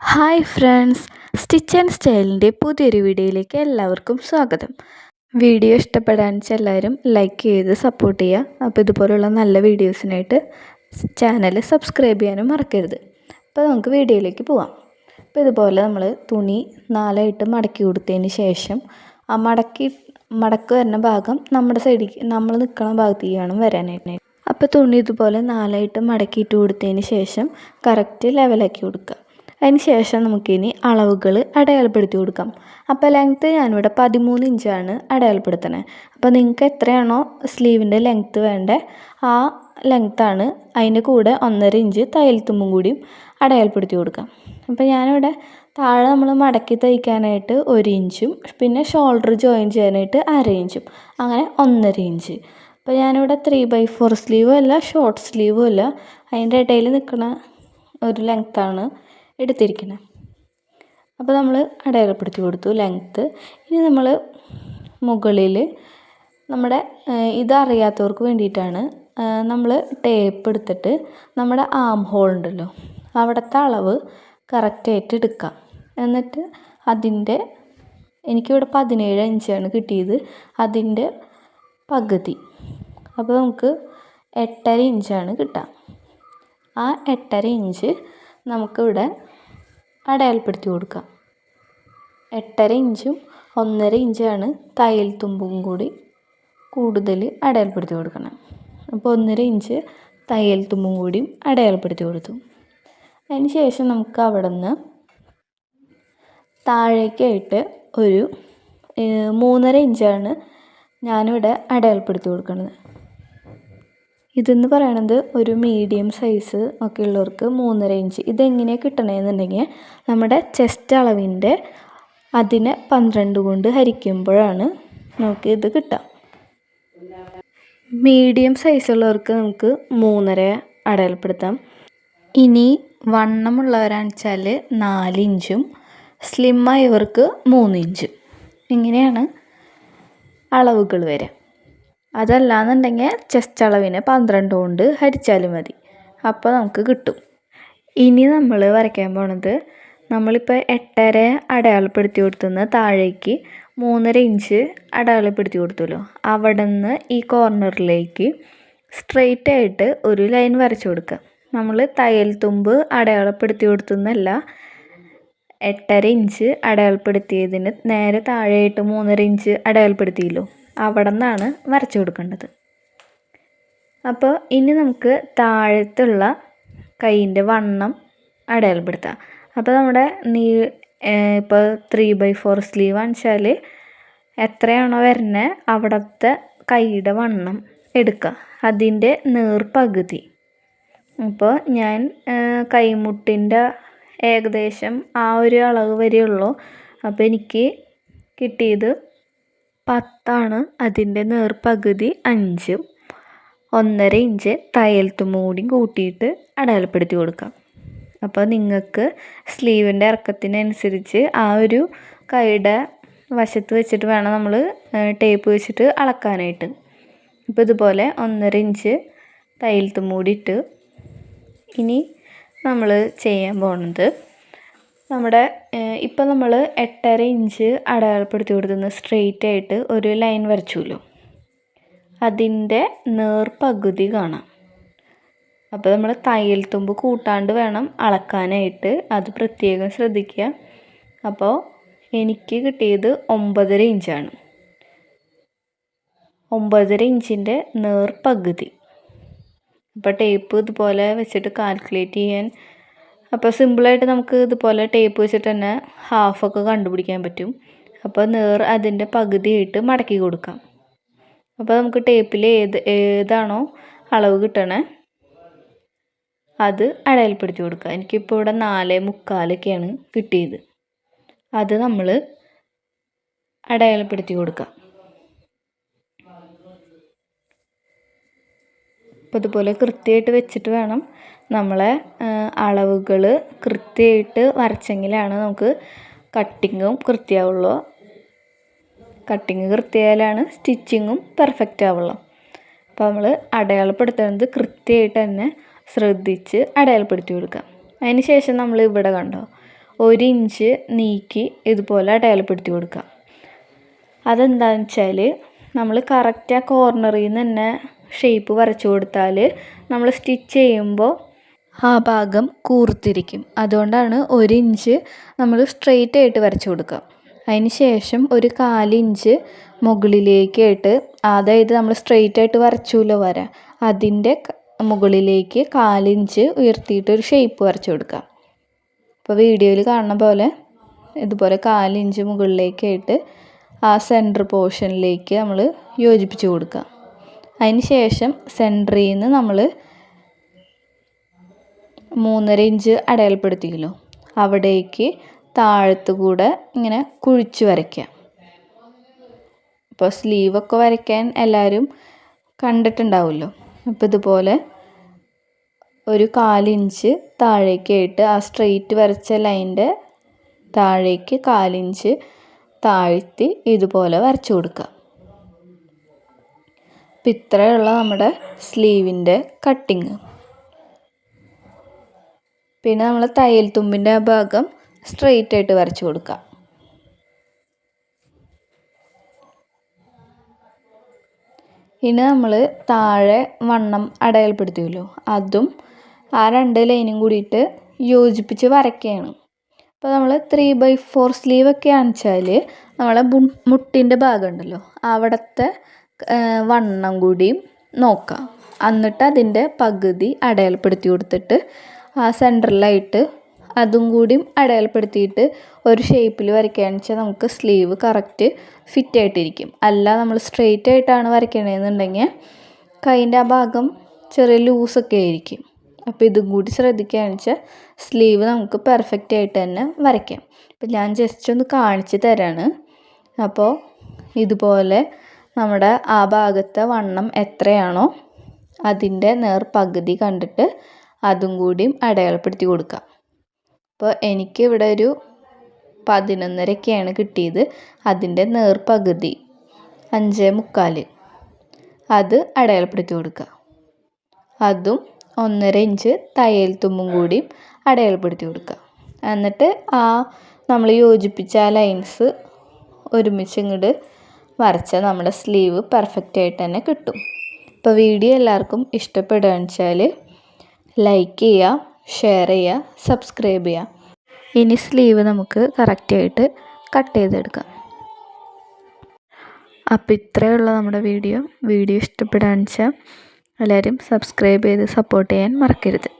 Hi friends stitch and സ്റ്റൈലിന്റെ പുതിയൊരു വീഡിയോയിലേക്ക് എല്ലാവർക്കും സ്വാഗതം. വീഡിയോ ഇഷ്ടപ്പെടാൻ എല്ലാവരും ലൈക്ക് ചെയ്ത് സപ്പോർട്ട് ചെയ്യുക. അപ്പോൾ ഇതുപോലുള്ള നല്ല വീഡിയോസിനായിട്ട് ചാനൽ സബ്സ്ക്രൈബ് ചെയ്യാനും മറക്കരുത്. അപ്പോൾ നമുക്ക് വീഡിയോയിലേക്ക് പോവാം. അപ്പോൾ ഇതുപോലെ നമ്മൾ തുണി നാലായിട്ട് മടക്കി കൊടുത്തതിന് ശേഷം ആ മടക്കി മടക്ക് വരുന്ന ഭാഗം നമ്മുടെ സൈഡിലേക്ക് നമ്മൾ നിൽക്കുന്ന ഭാഗത്തേക്ക് വേണം വരാനായിട്ട്. അപ്പോൾ തുണി ഇതുപോലെ നാലായിട്ട് മടക്കിയിട്ട് കൊടുത്തതിന് ശേഷം കറക്റ്റ് ലെവലാക്കി കൊടുക്കുക. അതിന് ശേഷം നമുക്കിനി അളവുകൾ അടയാളപ്പെടുത്തി കൊടുക്കാം. അപ്പോൾ ലെങ്ത്ത് ഞാനിവിടെ പതിമൂന്ന് ഇഞ്ചാണ് അടയാളപ്പെടുത്തണത് അപ്പോൾ നിങ്ങൾക്ക് എത്രയാണോ സ്ലീവിന്റെ ലെങ്ത്ത് വേണ്ടത് ആ ലെങ്ത്താണ് അതിന്റെ കൂടെ ഒന്നര ഇഞ്ച് തയ്യൽ തുമ്പും കൂടിയും അടയാളപ്പെടുത്തി കൊടുക്കാം. അപ്പോൾ ഞാനിവിടെ താഴെ നമ്മൾ മടക്കി തയ്ക്കാനായിട്ട് ഒരു ഇഞ്ചും പിന്നെ ഷോൾഡർ ജോയിൻ ചെയ്യാനായിട്ട് അര ഇഞ്ചും അങ്ങനെ ഒന്നര ഇഞ്ച് അപ്പോൾ ഞാനിവിടെ ത്രീ ബൈ ഫോർ സ്ലീവും അല്ല ഷോർട്ട് സ്ലീവും അല്ല അതിന്റെ ഇടയിൽ നിൽക്കുന്ന ഒരു ലെങ്ത്താണ് എടുത്തിരിക്കുന്നത് അപ്പോൾ നമ്മൾ അടയാളപ്പെടുത്തി കൊടുത്തു ലെങ്ത്ത് ഇനി നമ്മൾ മുകളിൽ നമ്മുടെ ഇതറിയാത്തവർക്ക് വേണ്ടിയിട്ടാണ് നമ്മൾ ടേപ്പ് എടുത്തിട്ട് നമ്മുടെ ആം ഹോൾ ഉണ്ടല്ലോ അവിടുത്തെ അളവ് കറക്റ്റായിട്ട് എടുക്കാം. എന്നിട്ട് അതിന്റെ എനിക്കിവിടെ പതിനേഴ് ഇഞ്ചാണ് കിട്ടിയത്. അതിന്റെ പകുതി. അപ്പോൾ നമുക്ക് എട്ടര ഇഞ്ചാണ് കിട്ടുക ആ എട്ടര ഇഞ്ച് നമുക്കിവിടെ അടയാളപ്പെടുത്തി കൊടുക്കാം. എട്ടര ഇഞ്ചും ഒന്നര ഇഞ്ചാണ് തയ്യൽ തുമ്പും കൂടി കൂടുതൽ അടയാളപ്പെടുത്തി കൊടുക്കണം. അപ്പോൾ ഒന്നര ഇഞ്ച് തയ്യൽ തുമ്പും കൂടിയും അടയാളപ്പെടുത്തി കൊടുത്തു. അതിന് ശേഷം നമുക്ക് അവിടെ നിന്ന് താഴേക്കായിട്ട് ഒരു മൂന്നര ഇഞ്ചാണ് ഞാനിവിടെ അടയാളപ്പെടുത്തി കൊടുക്കുന്നത്. ഇതെന്ന് പറയണത് ഒരു മീഡിയം സൈസ് ഒക്കെ ഉള്ളവർക്ക് മൂന്നര ഇഞ്ച് ഇതെങ്ങനെയാണ് കിട്ടണമെന്നുണ്ടെങ്കിൽ നമ്മുടെ ചെസ്റ്റ് അളവിന്റെ അതിനെ പന്ത്രണ്ട് കൊണ്ട് ഹരിക്കുമ്പോഴാണ് നമുക്ക് ഇത് കിട്ടുക. മീഡിയം സൈസുള്ളവർക്ക് നമുക്ക് മൂന്നര അടയാളപ്പെടുത്താം. ഇനി വണ്ണമുള്ളവരാണെന്ന് വെച്ചാൽ നാലിഞ്ചും ഇഞ്ചും മൂന്നിഞ്ചും ഇങ്ങനെയാണ് അളവുകൾ വരിക. അതല്ലാന്നുണ്ടെങ്കിൽ ചെസ്റ്റ് അളവിനെ പന്ത്രണ്ട് കൊണ്ട് ഹരിച്ചാലും മതി. അപ്പോൾ നമുക്ക് കിട്ടും. ഇനി നമ്മൾ വരയ്ക്കാൻ പോണത് നമ്മളിപ്പോൾ എട്ടര അടയാളപ്പെടുത്തി കൊടുത്തുനിന്ന് താഴേക്ക് മൂന്നര ഇഞ്ച് അടയാളപ്പെടുത്തി കൊടുത്തല്ലോ. അവിടെ നിന്ന് ഈ കോർണറിലേക്ക് സ്ട്രെയിറ്റ് ആയിട്ട് ഒരു ലൈൻ വരച്ചു കൊടുക്കുക. നമ്മൾ തയ്യൽ തുമ്പ് അടയാളപ്പെടുത്തി കൊടുത്തുന്നല്ല എട്ടര ഇഞ്ച് അടയാളപ്പെടുത്തിയതിന് നേരെ താഴെയായിട്ട് മൂന്നര ഇഞ്ച് അടയാളപ്പെടുത്തിയല്ലോ. അവിടെ നിന്നാണ് വരച്ചു കൊടുക്കേണ്ടത്. അപ്പോൾ ഇനി നമുക്ക് താഴത്തുള്ള കൈയിന്റെ വണ്ണം അടയാളപ്പെടുത്താം. അപ്പോൾ നമ്മുടെ നീ ഇപ്പോൾ ത്രീ ബൈ ഫോർ സ്ലീവ് വെച്ചാൽ എത്രയാണോ വരുന്നത് അവിടുത്തെ കൈയുടെ വണ്ണം എടുക്കുക. അതിന്റെ നേർപകുതി. അപ്പോൾ ഞാൻ കൈമുട്ടിന്റെ ഏകദേശം ആ ഒരു അളവ് വരെയുള്ളൂ. അപ്പോൾ എനിക്ക് കിട്ടിയത് പത്താണ് അതിന്റെ നേർപകുതി അഞ്ചും ഒന്നര ഇഞ്ച് തയ്യൽ മൂടിയും കൂട്ടിയിട്ട് അടയാളപ്പെടുത്തി കൊടുക്കാം. അപ്പോൾ നിങ്ങൾക്ക് സ്ലീവിന്റെ ഇറക്കത്തിനനുസരിച്ച് ആ ഒരു കൈയുടെ വശത്ത് വെച്ചിട്ട് വേണം നമ്മൾ ടേപ്പ് വെച്ചിട്ട് അളക്കാനായിട്ട്. ഇപ്പോൾ ഇതുപോലെ ഒന്നര ഇഞ്ച് തയ്യൽ മൂടിയിട്ട് ഇനി നമ്മൾ ചെയ്യാൻ പോകുന്നത് നമ്മുടെ ഇപ്പം നമ്മൾ എട്ടര ഇഞ്ച് അടയാളപ്പെടുത്തി കൊടുക്കുന്ന സ്ട്രെയിറ്റ് ആയിട്ട് ഒരു ലൈൻ വരച്ചുല്ലോ അതിന്റെ നേർപകുതി കാണാം. അപ്പോൾ നമ്മൾ തയ്യൽ തുമ്പ് കൂട്ടാണ്ട് വേണം അളക്കാനായിട്ട്. അത് പ്രത്യേകം ശ്രദ്ധിക്കുക. അപ്പോൾ എനിക്ക് കിട്ടിയത് ഒമ്പതര ഇഞ്ചാണ്. ഒമ്പതര ഇഞ്ചിന്റെ നേർപകുതി. അപ്പോൾ ടേപ്പ് ഇതുപോലെ വെച്ചിട്ട് കാൽക്കുലേറ്റ് ചെയ്യാൻ അപ്പോൾ സിമ്പിളായിട്ട് നമുക്ക് ഇതുപോലെ ടേപ്പ് വെച്ചിട്ട് തന്നെ ഹാഫൊക്കെ കണ്ടുപിടിക്കാൻ പറ്റും. അപ്പോൾ നേർ അതിന്റെ പകുതിയായിട്ട് മടക്കി കൊടുക്കാം. അപ്പോൾ നമുക്ക് ടേപ്പിൽ ഏത് ഏതാണോ അളവ് കിട്ടണേ അത് അടയാളപ്പെടുത്തി കൊടുക്കുക. എനിക്കിപ്പോൾ ഇവിടെ നാല് മുക്കാലൊക്കെയാണ് കിട്ടിയത്. അത് നമ്മൾ അടയാളപ്പെടുത്തി കൊടുക്കുക. അപ്പോൾ ഇതുപോലെ കൃത്യമായിട്ട് വെച്ചിട്ട് വേണം നമ്മളെ അളവുകൾ കൃത്യമായിട്ട് വരച്ചെങ്കിലാണ് നമുക്ക് കട്ടിങ്ങും കൃത്യമാവുള്ളൂ. കട്ടിങ് കൃത്യമായാലാണ് സ്റ്റിച്ചിങ്ങും പെർഫെക്റ്റ് ആവുള്ളൂ. അപ്പോൾ നമ്മൾ അടയാളപ്പെടുത്തുന്നത് കൃത്യമായിട്ട് തന്നെ ശ്രദ്ധിച്ച് അടയാളപ്പെടുത്തി കൊടുക്കുക. അതിന് ശേഷം നമ്മൾ ഇവിടെ കണ്ടോ ഒരു ഇഞ്ച് നീക്കി ഇതുപോലെ അടയാളപ്പെടുത്തി കൊടുക്കുക. അതെന്താണെന്ന് വെച്ചാൽ നമ്മൾ കറക്റ്റ് ആ കോർണറിൽ നിന്ന് തന്നെ ഷേപ്പ് വരച്ചു കൊടുത്താൽ നമ്മൾ സ്റ്റിച്ച് ചെയ്യുമ്പോൾ ആ ഭാഗം കൂർത്തിരിക്കും. അതുകൊണ്ടാണ് ഒരു ഇഞ്ച് നമ്മൾ സ്ട്രെയിറ്റ് ആയിട്ട് വരച്ചു കൊടുക്കുക. അതിന് ശേഷം ഒരു കാലിഞ്ച് മുകളിലേക്കായിട്ട് അതായത് നമ്മൾ സ്ട്രെയിറ്റ് ആയിട്ട് വരച്ചുല്ലോ വര അതിന്റെ മുകളിലേക്ക് കാലിഞ്ച് ഉയർത്തിയിട്ട് ഒരു ഷേപ്പ് വരച്ചു കൊടുക്കുക. ഇപ്പോൾ വീഡിയോയിൽ കാണുന്ന പോലെ ഇതുപോലെ കാലിഞ്ച് മുകളിലേക്കായിട്ട് ആ സെന്റർ പോർഷനിലേക്ക് നമ്മൾ യോജിപ്പിച്ച് കൊടുക്കുക. അതിന് ശേഷം സെന്ററിൽ നിന്ന് നമ്മൾ മൂന്നര ഇഞ്ച് അടയാളപ്പെടുത്തിയല്ലോ. അവിടേക്ക് താഴത്ത് കൂടെ ഇങ്ങനെ കുഴിച്ച് വരയ്ക്കുക ഇപ്പോൾ സ്ലീവൊക്കെ വരയ്ക്കാൻ എല്ലാവരും കണ്ടിട്ടുണ്ടാവുമല്ലോ. അപ്പോൾ ഇതുപോലെ ഒരു കാലിഞ്ച് താഴേക്കായിട്ട് ആ സ്ട്രെയിറ്റ് വരച്ച ലൈന്റെ താഴേക്ക് കാലിഞ്ച് താഴ്ത്തി ഇതുപോലെ വരച്ചു കൊടുക്കുക. അപ്പം ഇത്രയുള്ള നമ്മുടെ സ്ലീവിന്റെ കട്ടിങ്. പിന്നെ നമ്മൾ തയ്യൽ തുമ്പിന്റെ ആ ഭാഗം സ്ട്രെയിറ്റ് ആയിട്ട് വരച്ചു കൊടുക്കുക ഇനി നമ്മൾ താഴെ വണ്ണം അടയാളപ്പെടുത്തിയല്ലോ. അതും ആ രണ്ട് ലൈനും കൂടിയിട്ട് യോജിപ്പിച്ച് വരയ്ക്കുകയാണ്. അപ്പോൾ നമ്മൾ ത്രീ ബൈ ഫോർ സ്ലീവ് ഒക്കെ ആണെച്ചാൽ നമ്മളെ മുട്ടിന്റെ ഭാഗം ഉണ്ടല്ലോ അവിടുത്തെ വണ്ണം കൂടിയും നോക്കാം. എന്നിട്ട് അതിന്റെ പകുതി അടയാളപ്പെടുത്തി കൊടുത്തിട്ട് ആ സെന്ററിലായിട്ട് അതും കൂടിയും അടയാളപ്പെടുത്തിയിട്ട് ഒരു ഷേപ്പിൽ വരയ്ക്കുകയാണെന്ന് വെച്ചാൽ നമുക്ക് സ്ലീവ് കറക്റ്റ് ഫിറ്റ് ആയിട്ടിരിക്കും. അല്ല നമ്മൾ സ്ട്രെയിറ്റ് ആയിട്ടാണ് വരയ്ക്കണതെന്നുണ്ടെങ്കിൽ കൈന്റെ ആ ഭാഗം ചെറിയ ലൂസൊക്കെ ആയിരിക്കും. അപ്പോൾ ഇതും കൂടി ശ്രദ്ധിക്കുകയാണെന്ന് വെച്ചാൽ സ്ലീവ് നമുക്ക് പെർഫെക്റ്റ് ആയിട്ട് തന്നെ വരയ്ക്കാം. അപ്പോൾ ഞാൻ ജസ്റ്റ് ഒന്ന് കാണിച്ച് തരാണ്. അപ്പോൾ ഇതുപോലെ നമ്മുടെ ആ ഭാഗത്തെ വണ്ണം എത്രയാണോ അതിന്റെ നേർ പകുതി കണ്ടിട്ട് അതും കൂടിയും അടയാളപ്പെടുത്തി കൊടുക്കുക. അപ്പോൾ എനിക്കിവിടെ ഒരു പതിനൊന്നരക്കാണ് കിട്ടിയത്. അതിന്റെ നേർ പകുതി അഞ്ചേ മുക്കാൽ. അത് അടയാളപ്പെടുത്തി കൊടുക്കുക. അതും ഒന്നര ഇഞ്ച് തയ്യൽ തുമ്പും കൂടി അടയാളപ്പെടുത്തി കൊടുക്കുക. എന്നിട്ട് ആ നമ്മൾ യോജിപ്പിച്ച ആ ലൈൻസ് ഒരുമിച്ച് ഇങ്ങോട്ട് വരച്ചാൽ നമ്മുടെ സ്ലീവ് പെർഫെക്റ്റ് ആയിട്ട് തന്നെ കിട്ടും. ഇപ്പോൾ വീഡിയോ എല്ലാവർക്കും ഇഷ്ടപ്പെടുകയെന്ന് വെച്ചാൽ ലൈക്ക് ചെയ്യുക ഷെയർ ചെയ്യുക സബ്സ്ക്രൈബ് ചെയ്യുക ഇനി സ്ലീവ് നമുക്ക് കറക്റ്റായിട്ട് കട്ട് ചെയ്തെടുക്കാം. അപ്പോൾ ഇത്രയുള്ള നമ്മുടെ വീഡിയോ. വീഡിയോ ഇഷ്ടപ്പെടുകയെന്ന് വെച്ചാൽ എല്ലാവരും സബ്സ്ക്രൈബ് ചെയ്ത് സപ്പോർട്ട് ചെയ്യാൻ മറക്കരുത്.